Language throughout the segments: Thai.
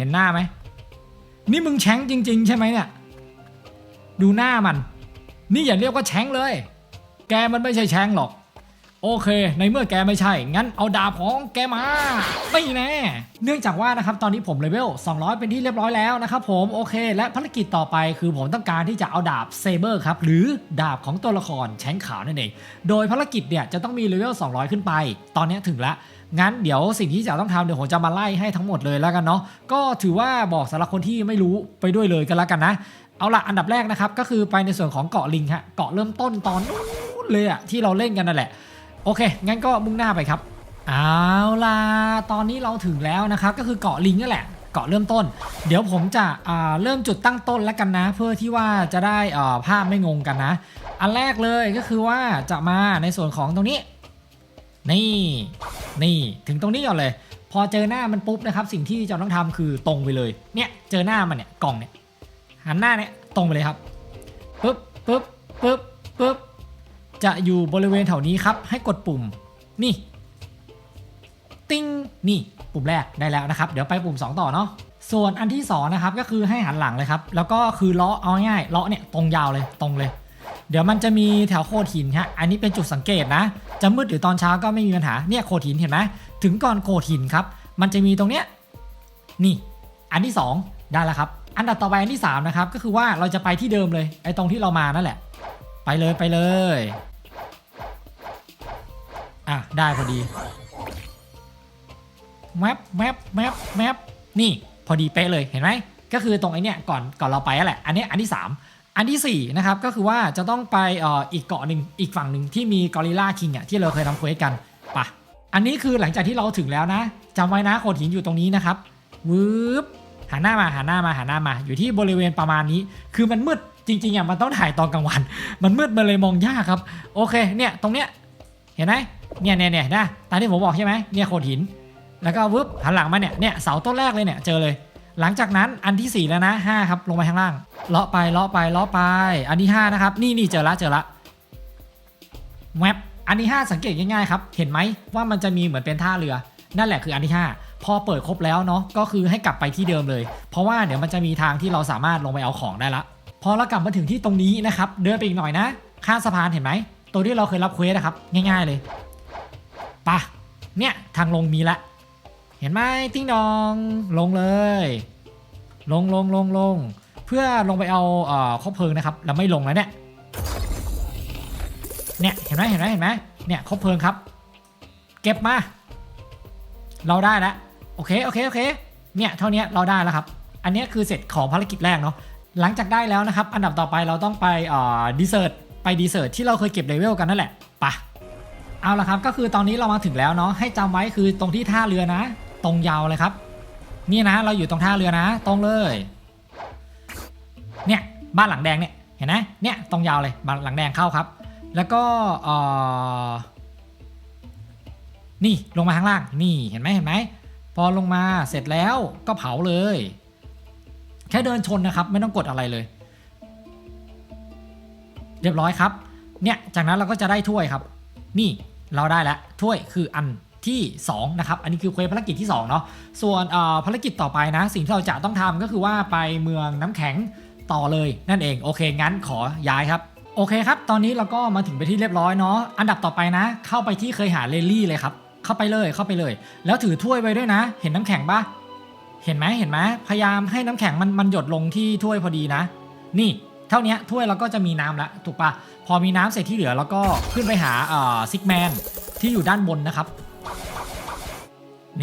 เห็นหน้าไหม นี่มึงแช้งจริง ๆ ใช่ไหมเนี่ย ดูหน้ามัน นี่อย่าเรียกว่าแช้งเลย แกมันไม่ใช่แช้งหรอก โอเค ในเมื่อแกไม่ใช่ งั้นเอาดาบของแกมา ไม่แน่ เนื่องจากว่านะครับตอนนี้ผมเลเวล 200 เป็นที่เรียบร้อยแล้วนะครับผม โอเค และภารกิจต่อไปคือผมต้องการที่จะเอาดาบเซเบอร์ครับ หรือดาบของตัวละครแช้งขาวนั่นเอง โดยภารกิจเนี่ยจะต้องมีเลเวล 200 ขึ้นไป ตอนนี้ถึงแล้ว งั้นเดี๋ยวสิ่งที่จะต้องทำเดี๋ยวผมจะมาไล่ให้ทั้งหมดเลยแล้วกันเนาะก็ถือว่าบอกสำหรับคนที่ไม่รู้ไปด้วยเลยกันแล้วกันนะเอาละอันดับแรกนะครับก็คือไปในส่วนของเกาะลิงฮะเกาะเริ่มต้นตอนนู้นเลยอะที่เราเล่นกันนั่นแหละโอเค งั้นก็มุ่งหน้าไปครับเอาล่ะตอนนี้เราถึงแล้วนะครับ ก็คือเกาะลิงนั่นแหละ เกาะเริ่มต้น เดี๋ยวผมจะเริ่มจุดตั้งต้นแล้วกันนะ เพื่อที่ว่าจะได้ภาพไม่งงกันนะ อันแรกเลยก็คือว่าจะมาในส่วนของตรงนี้ นี่ นี่ถึงตรงนี้ก่อนเลย พอเจอหน้ามันปุ๊บนะครับ สิ่งที่จะต้องทำคือตรงไปเลย เนี่ยเจอหน้ามันเนี่ยกล่องเนี่ยหันหน้าเนี่ยตรงไปเลยครับปึ๊บปึ๊บปึ๊บปึ๊บจะอยู่บริเวณแถวนี้ครับ ให้กดปุ่ม นี่ ติ้งนี่ปุ่มแรกได้แล้วนะครับ เดี๋ยวไปปุ่ม 2 ต่อเนาะส่วนอันที่2นะครับก็คือให้หันหลังเลยครับ แล้วก็คือเลาะเอาง่ายเลาะเนี่ยตรงยาวเลยตรงเลย เดี๋ยวมันจะมีแถวโคดหินฮะอันนี้เป็นจุดสังเกตนะ จะมืดหรือตอนเช้าก็ไม่มีปัญหาเนี่ยโคดหินเห็นไหมถึงก่อนโคดหินครับ มันจะมีตรงเนี้ยนี่ อันที่ 2 ได้แล้วครับ อันดับต่อไปอันที่3นะครับก็คือว่าเราจะไปที่เดิมเลยไอ้ตรงที่เรามานั่นแหละ ไปเลยไปเลยอะได้พอดีแมปแมปแมปแมปนี่พอดีเป๊ะเลยเห็นไหมก็คือตรงไอ้นี่ก่อนก่อนเราไปนั่นแหละ อันนี้อันที่ 3 อันทีสี่4นะครับก็คือว่าจะต้องไปอ,อีกเกาะหนึ่งอีกฝั่งหนึ่งที่มีกอริลลาคิงอะที่เราเคยทำเควสกันไปะอันนี้คือหลังจากที่เราถึงแล้วนะจำไว้นะโขดหินอยู่ตรงนี้นะครับวืบหันหน้ามาหันหน้ามาหันหน้ามา อยู่ที่บริเวณประมาณนี้ คือมันมืดจริงๆอะมันต้องถ่ายตอนกลางวัน มันมืดมันเลยมองยากครับโอเคเนี่ยตรงเนี้ยเห็นไหมเนี่ยเนี่ยเนี่ยนะตามที่ผมบอกใช่ไหมเนี่ยโขดหิน แล้วก็วึบหันหลังมาเนี่ยเนี่ยเสาต้นแรกเลยเนี่ยเจอเลย หลังจากนั้นอันที่ 4 แล้วนะ 5 ครับ ลงไปข้างล่าง เลาะไป เลาะไป เลาะไป อันที่ 5 นะครับ นี่นี่เจอละเจอละแวบอันที่ 5 สังเกตง่ายๆครับ เห็นไหมว่ามันจะมีเหมือนเป็นท่าเรือ นั่นแหละคืออันที่ 5 พอเปิดครบแล้วเนาะ ก็คือให้กลับไปที่เดิมเลย เพราะว่าเดี๋ยวมันจะมีทางที่เราสามารถลงไปเอาของได้ละ พอเรากลับมาถึงที่ตรงนี้นะครับ เดินไปอีกหน่อยนะ ข้ามสะพานเห็นไหม ตัวที่เราเคยรับเควสนะครับ ง่าย ๆเลยปะเนี่ยทางลงมีละ เห็นไหมติ้งดองลงเลย ลงลงลงลงเพื่อลงไปเอาเอ่อคบเพลิงนะครับเราไม่ลงแล้วเนี่ยเนี่ยเห็นไหมเห็นไหมเห็นไหมเนี่ยคบเพลิงครับ เก็บมา เราได้แล้วโอเคโอเคโอเคเนี่ยเท่านี้เราได้แล้วครับ อันนี้คือเสร็จของภารกิจแรกเนาะหลังจากได้แล้วนะครับ อันดับต่อไปเราต้องไปเอ่อดีเซอร์ตไปดีเซอร์ตที่เราเคยเก็บเลเวลกันนั่นแหละปะเอาละครับก็คือตอนนี้เรามาถึงแล้วเนาะให้จำไว้คือตรงที่ท่าเรือนะ ตรงยาวเลยครับ นี่นะเราอยู่ตรงท่าเรือนะ ตรงเลย เนี่ยบ้านหลังแดงเนี่ยเห็นไหมเนี่ยตรงยาวเลยบ้านหลังแดงเข้าครับ แล้วก็เอ่อนี่ลงมาข้างล่างนี่เห็นไหมเห็นไหมพอลงมาเสร็จแล้วก็เผาเลย แค่เดินชนนะครับ ไม่ต้องกดอะไรเลย เรียบร้อยครับ เนี่ยจากนั้นเราก็จะได้ถ้วยครับ นี่เราได้แล้วถ้วยคืออัน ที่2นะครับ อันนี้คือเควสภารกิจที่2เนาะ ส่วนภารกิจต่อไปนะ สิ่งที่เราจะต้องทำก็คือว่าไปเมืองน้ำแข็งต่อเลยนั่นเอง โอเค งั้นขอย้ายครับโอเคครับ ตอนนี้เราก็มาถึงไปที่เรียบร้อยเนาะ อันดับต่อไปนะ เข้าไปที่เคยหาเลลี่เลยครับ เข้าไปเลย เข้าไปเลย แล้วถือถ้วยไว้ด้วยนะ เห็นน้ำแข็งปะเห็นไหมเห็นไหมพยายามให้น้ำแข็งมันมันหยดลงที่ถ้วยพอดีนะ นี่ เท่านี้ถ้วยเราก็จะมีน้ำแล้วถูกปะพอมีน้ำเสร็จที่เหลือเราก็ขึ้นไปหาเอ่อซิกแมนที่อยู่ด้านบนนะครับ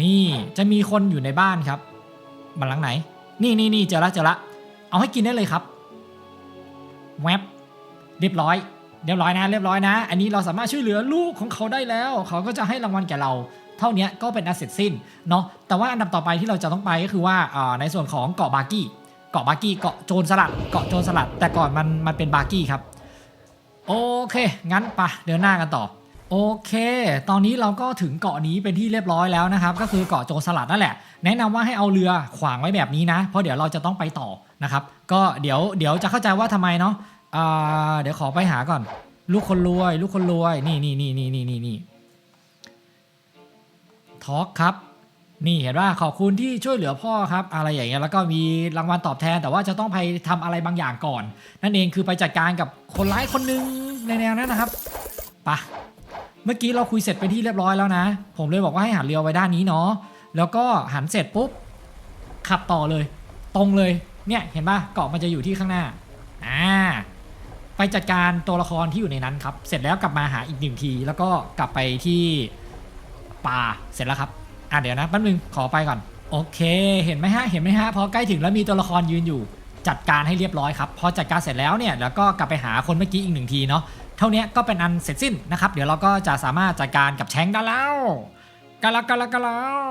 นี่จะมีคนอยู่ในบ้านครับบันหลังไหน นี่นี่นี่เจอละเจอละ เอาให้กินได้เลยครับ แวบเรียบร้อย เรียบร้อยนะ เรียบร้อยนะ อันนี้เราสามารถช่วยเหลือลูกของเขาได้แล้ว เขาก็จะให้รางวัลแก่เรา เท่านี้ก็เป็นอันเสร็จสิ้นเนาะ แต่ว่าอันดับต่อไปที่เราจะต้องไปก็คือว่าในส่วนของเกาะบาร์กี้ เกาะบาร์กี้ เกาะโจรสลัด เกาะโจรสลัด แต่ก่อนมันมันเป็นบาร์กี้ครับ โอเค งั้นไปะเดินหน้ากันต่อ โอเค ตอนนี้เราก็ถึงเกาะนี้เป็นที่เรียบร้อยแล้วนะครับ ก็คือเกาะโจรสลัดนั่นแหละ แนะนำว่าให้เอาเรือขวางไว้แบบนี้นะ เพราะเดี๋ยวเราจะต้องไปต่อนะครับ ก็เดี๋ยวเดี๋ยวจะเข้าใจว่าทำไมเนาะอ่าเดี๋ยวขอไปหาก่อน ลูกคนรวย ลูกคนรวย นี่นี่นี่นี่นี่นี่นี่ทอล์กครับ นี่เห็นว่าขอบคุณที่ช่วยเหลือพ่อครับ อะไรอย่างเงี้ย แล้วก็มีรางวัลตอบแทน แต่ว่าจะต้องไปทำอะไรบางอย่างก่อน นั่นเองคือไปจัดการกับคนร้ายคนหนึงในแนวนั้นนะครับไปะ เมื่อกี้เราคุยเสร็จไปที่เรียบร้อยแล้วนะ ผมเลยบอกว่าให้หันเรือไว้ด้านนี้เนาะแล้วก็หันเสร็จปุ๊บขับต่อเลย ตรงเลยเนี่ยเห็นป่ะเกาะมันจะอยู่ที่ข้างหน้าอ่าไปจัดการตัวละครที่อยู่ในนั้นครับ เสร็จแล้วกลับมาหาอีกหนึ่งที แล้วก็กลับไปที่ป่าเสร็จแล้วครับอะเดี๋ยวนะแป๊บนึงขอไปก่อน โอเค เห็นไหมฮะเห็นไหมฮะพอใกล้ถึงแล้วมีตัวละครยืนอยู่ จัดการให้เรียบร้อยครับพอจัดการเสร็จแล้วเนี่ยแล้วก็กลับไปหาคนเมื่อกี้อีกหนึ่งทีเนาะเท่านี้ก็เป็นอันเสร็จสิ้นนะครับ เดี๋ยวเราก็จะสามารถจัดการกับแชงได้แล้วกันละกันละกันแล้ว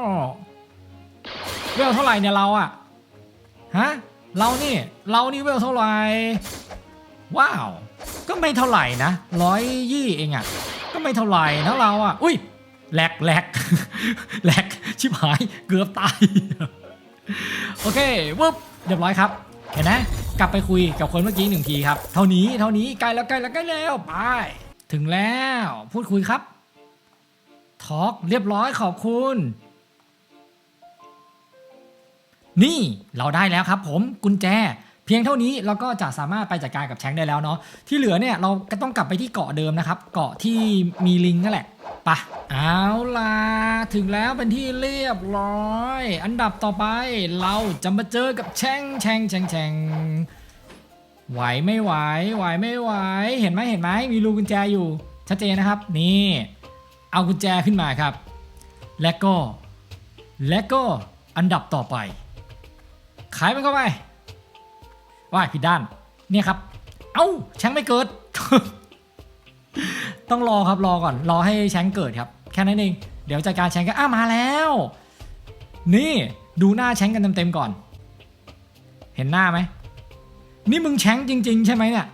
เวลเท่าไหร่เนี่ยเราอะฮะเรานี่เรานี่เวลเท่าไหร่ว้าว ก็ไม่เท่าไหร่นะร้อยยี่เองอะก็ไม่เท่าไหร่นะเราอะอุ้ยแหลกแหลกแหลกชิบหายเกือบตายโอเควุ๊บเรียบร้อยครับ เห็นไหมกลับไปคุยกับคนเมื่อกี้หนึ่งทีครับ เท่านี้เท่านี้ใกล้แล้วใกล้แล้วใกล้แล้วไป ถึงแล้วพูดคุยครับทอล์กเรียบร้อยขอบคุณ นี่เราได้แล้วครับ ผมกุญแจ เพียงเท่านี้เราก็จะสามารถไปจัดการกับแชงได้แล้วเนาะที่เหลือเนี่ยเราก็ต้องกลับไปที่เกาะเดิมนะครับ เกาะที่มีลิงนั่นแหละ ปะเอาล่ะ ถึงแล้วเป็นที่เรียบร้อย อันดับต่อไปเราจะมาเจอกับแช่งแช่งแช่งแช่งไหวไม่ไหว ไหวไม่ไหว เห็นไหมเห็นไหมมีรูกุญแจอยู่ ชัดเจนนะครับ นี่ เอากุญแจขึ้นมาครับ และก็ และก็อันดับต่อไป ขายมันเข้าไปว่าผิดด้าน เนี่ยครับ เอ้าแช่งไม่เกิด ต้องรอครับรอก่อน รอให้แชงเกิดครับ แค่นั้นเอง เดี๋ยวจัดการแชงก็อ้ามาแล้ว นี่ดูหน้าแชงกันเต็มๆก่อน เห็นหน้าไหมนี่มึงแชงจริง ๆ ใช่ไหมเนี่ย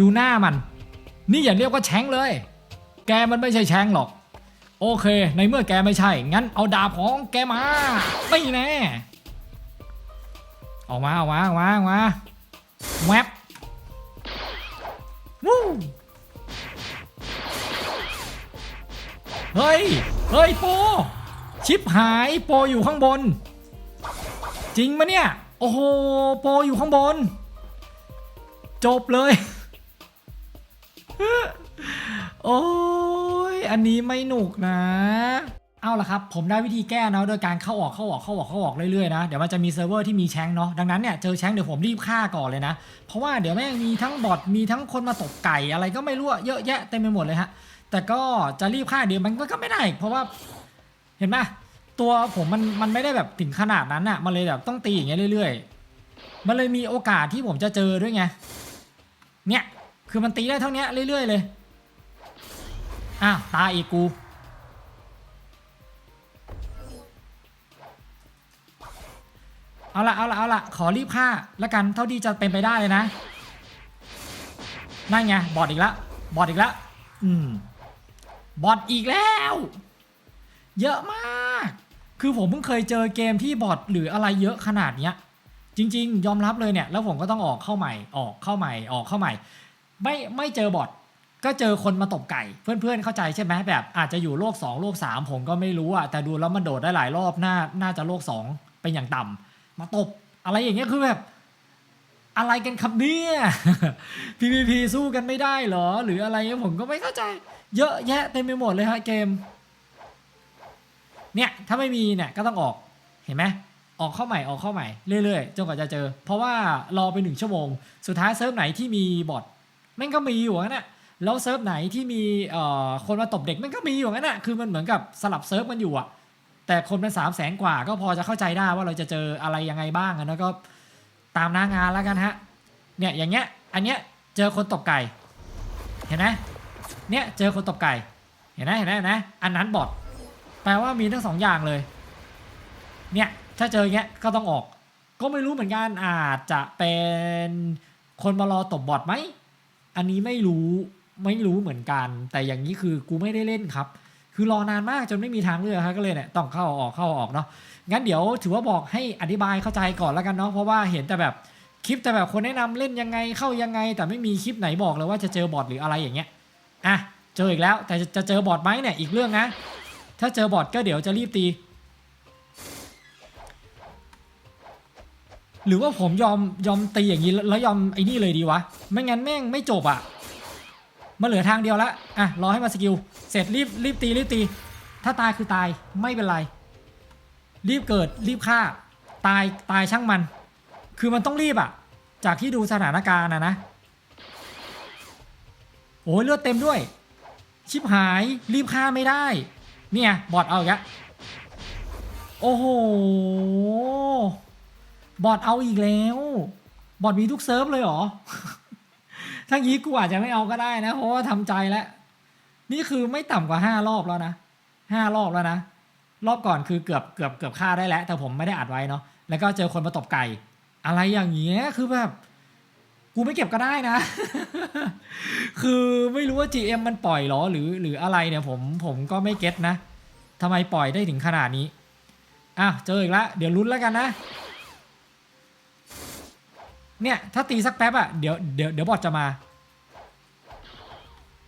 ดูหน้ามัน นี่อย่าเรียกว่าแชงเลย แกมันไม่ใช่แชงหรอก โอเค ในเมื่อแกไม่ใช่ งั้นเอาดาบของแกมา ไม่แน่ ออกมาออกมาออกมาออกมาแวบวู้ เฮ้ย เฮ้ยโป ชิปหายโปอยู่ข้างบน จริงมะเนี่ย โอ้โหโปอยู่ข้างบน จบเลย โอ้ยอันนี้ไม่หนุกนะเอาละครับ ผมได้วิธีแก้เนาะโดยการเข้าออกเข้าออกเข้าออกเข้าออกเรื่อยๆนะ เดี๋ยวมันจะมีเซิร์ฟเวอร์ที่มีแชงเนาะดังนั้นเนี่ยเจอแชงเดี๋ยวผมรีบฆ่าก่อนเลยนะ เพราะว่าเดี๋ยวแม่งมีทั้งบอทมีทั้งคนมาตกไก่อะไรก็ไม่รู้เยอะแยะเต็มไปหมดเลยฮะ แต่ก็จะรีบฆ่าเดียวมันก็ไม่ได้ เพราะว่าเห็นไหมตัวผมมันมันไม่ได้แบบถึงขนาดนั้นอะมันเลยแบบต้องตีอย่างเงี้ยเรื่อย ๆ มันเลยมีโอกาสที่ผมจะเจอด้วยไงเนี่ยคือมันตีได้เท่านี้เรื่อย ๆ เลยอ้าวตายอีกกูเอาละเอาละเอาละขอรีบฆ่าแล้วกันเท่าที่จะเป็นไปได้เลยนะนั่นไงบอดอีกแล้วบอดอีกแล้วอืม บอดอีกแล้ว เยอะมาก คือผมเพิ่งเคยเจอเกมที่บอทหรืออะไรเยอะขนาดเนี้ย จริง ๆ ยอมรับเลยเนี่ย แล้วผมก็ต้องออกเข้าใหม่ ออกเข้าใหม่ ออกเข้าใหม่ ไม่ไม่เจอบอทก็เจอคนมาตบไก่ เพื่อนๆ เข้าใจใช่ไหมแบบอาจจะอยู่โลก 2 โลก 3 ผมก็ไม่รู้อะแต่ดูแล้วมันโดดได้หลายรอบน่าน่าจะโลก 2 เป็นอย่างต่ำมาตบ อะไรอย่างเงี้ยคือแบบ อะไรกันครับเนี่ย PVP สู้กันไม่ได้หรอ หรืออะไรเงี้ยผมก็ไม่เข้าใจ เยอะแยะเต็มไปหมดเลยฮะเกม เนี่ย ถ้าไม่มีเนี่ยก็ต้องออกเห็นไหมออกเข้าใหม่ออกเข้าใหม่เรื่อยๆจนกว่าจะเจอ เพราะว่ารอไปหนึ่งชั่วโมง สุดท้ายเซิร์ฟไหนที่มีบอทแม่งก็มีอยู่งั้นน่ะแล้วเซิร์ฟไหนที่มีเอ่อคนมาตบเด็กแม่งก็มีอยู่งั้นน่ะคือมันเหมือนกับสลับเซิร์ฟมันอยู่อะแต่คนเป็นสามแสนกว่าก็พอจะเข้าใจได้ว่าเราจะเจออะไรยังไงบ้างอะแล้วก็ตามหน้างานแล้วกันฮะ เนี่ยอย่างเงี้ย อันเนี้ยเจอคนตบไก่ เห็นไหม เนี่ยเจอคนตบไก่ เห็นไหมเห็นไหมเห็นไหมอันนั้นบอทแปลว่ามีทั้งสองอย่างเลย เนี่ยถ้าเจออย่างเงี้ยก็ต้องออก ก็ไม่รู้เหมือนกันอาจจะเป็นคนมารอตบบอทไหม อันนี้ไม่รู้ไม่รู้เหมือนกัน แต่อย่างนี้คือกูไม่ได้เล่นครับ คือรอนานมากจนไม่มีทางเลือกครับก็เลยเนี่ยต้องเข้าออกเข้าออกเนาะงั้นเดี๋ยวถือว่าบอกให้อธิบายเข้าใจก่อนแล้วกันเนาะเพราะว่าเห็นแต่แบบคลิปแต่แบบคนแนะนำเล่นยังไงเข้ายังไง แต่ไม่มีคลิปไหนบอกเลยว่าจะเจอบอทหรืออะไรอย่างเงี้ย อะเจออีกแล้วแต่จะเจอบอดไหมเนี่ยอีกเรื่องนะ ถ้าเจอบอดก็เดี๋ยวจะรีบตี หรือว่าผมยอมยอมตีอย่างนี้แล้วยอมไอ้นี่เลยดีวะ ไม่งั้นแม่งไม่จบอะมาเหลือทางเดียวละอะรอให้มาสกิลเสร็จรีบรีบตีรีบตี ถ้าตายคือตายไม่เป็นไร รีบเกิดรีบฆ่า ตายตายช่างมัน คือมันต้องรีบอะ จากที่ดูสถานการณ์นะนะ โอ้ยเลือดเต็มด้วย ชิบหายรีบฆ่าไม่ได้ เนี่ยบอดเอาอีกแล้วโอ้โหบอดเอาอีกแล้วบอดมีทุกเซิร์ฟเลยเหรอถ้างี้กูอาจจะไม่เอาก็ได้นะ เพราะว่าทำใจแล้ว นี่คือไม่ต่ำกว่าห้ารอบแล้วนะห้ารอบแล้วนะ รอบก่อนคือเกือบเกือบเกือบฆ่าได้แล้ว แต่ผมไม่ได้อัดไว้เนาะแล้วก็เจอคนมาตบไก่ อะไรอย่างเงี้ยคือแบบ กูไม่เก็บก็ได้นะ คือไม่รู้ว่า GM มันปล่อยหรอหรือหรืออะไรเนี่ยผมผมก็ไม่เก็ตนะทำไมปล่อยได้ถึงขนาดนี้อะเจออีกแล้วเดี๋ยวลุ้นแล้วกันนะ เนี่ยถ้าตีสักแป๊บอะเดี๋ยวเดี๋ยวเดี๋ยวบอทจะมา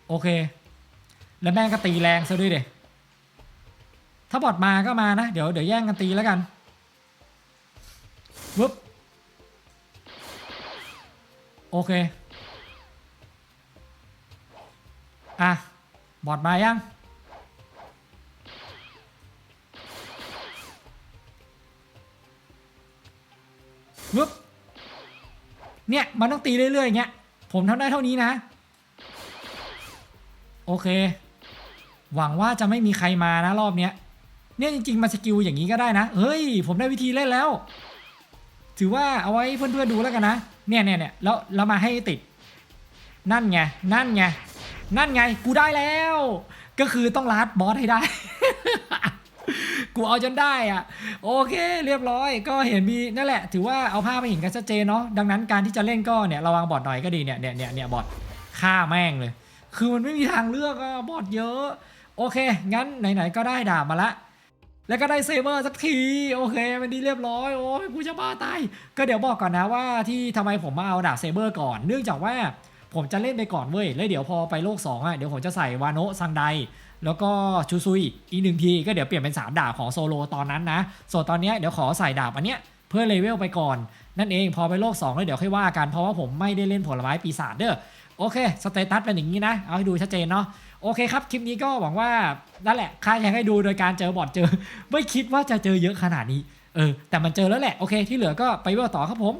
โอเค แล้วแม่งก็ตีแรงซะด้วยเดถ้าบอทมาก็มานะ เดี๋ยวเดี๋ยวแย่งกันตีแล้วกันวึบ โอเค อะ บอทมายังวึบเนี่ย มันต้องตีเรื่อยๆอย่างเงี้ย ผมทำได้เท่านี้นะ โอเค หวังว่าจะไม่มีใครมานะรอบเนี้ย เนี่ยจริงๆ มาสกิลอย่างนี้ก็ได้นะ เฮ้ย ผมได้วิธีเล่นแล้ว ถือว่าเอาไว้เพื่อนๆดูแล้วกันนะ เนี่ยเนี่ยเนี่ยแล้วแล้วมาให้ติด นั่นไง นั่นไง นั่นไง กูได้แล้ว ก็คือต้องลัดบอสให้ได้ กูเอาจนได้อะโอเค เรียบร้อย ก็เห็นมีนั่นแหละ ถือว่าเอาภาพมาเห็นกันชัดเจนเนาะ ดังนั้นการที่จะเล่นก็เนี่ยระวังบอทหน่อยก็ดีเนี่ยเนี่ยเนี่ยเนี่ยบอทฆ่าแม่งเลย คือมันไม่มีทางเลือกอะบอทเยอะ โอเค งั้นไหนๆก็ได้ด่ามาละ แล้วก็ได้เซเบอร์สักทีโอเคมันดีเรียบร้อยโอ้ยกูจะบ้าตายก็เดี๋ยวบอกก่อนนะว่าที่ทำไมผมมาเอาดาบเซเบอร์ก่อน เนื่องจากว่าผมจะเล่นไปก่อนเว้ยแล้วเดี๋ยวพอไปโลก2อะเดี๋ยวผมจะใส่วาโนะซังไดแล้วก็ชูซุยอีกหนึ่งทีก็เดี๋ยวเปลี่ยนเป็น 3 ดาบของโซโลตอนนั้นนะ ส่วนตอนนี้เดี๋ยวขอใส่ดาบอันเนี้ยเพื่อเลเวลไปก่อน นั่นเองพอไปโลก2แล้วเดี๋ยวค่อยว่ากันเพราะว่าผมไม่ได้เล่นผลไม้ปีศาจเด้อโอเคสเตตัสเป็นอย่างนี้นะ เอาให้ดูชัดเจนเนาะ โอเคครับ คลิปนี้ก็หวังว่านั่นแหละค่ายังให้ดูโดยการเจอบอทเจอ ไม่คิดว่าจะเจอเยอะขนาดนี้ เออ แต่มันเจอแล้วแหละ โอเค ที่เหลือก็ไปเวลต่อครับผม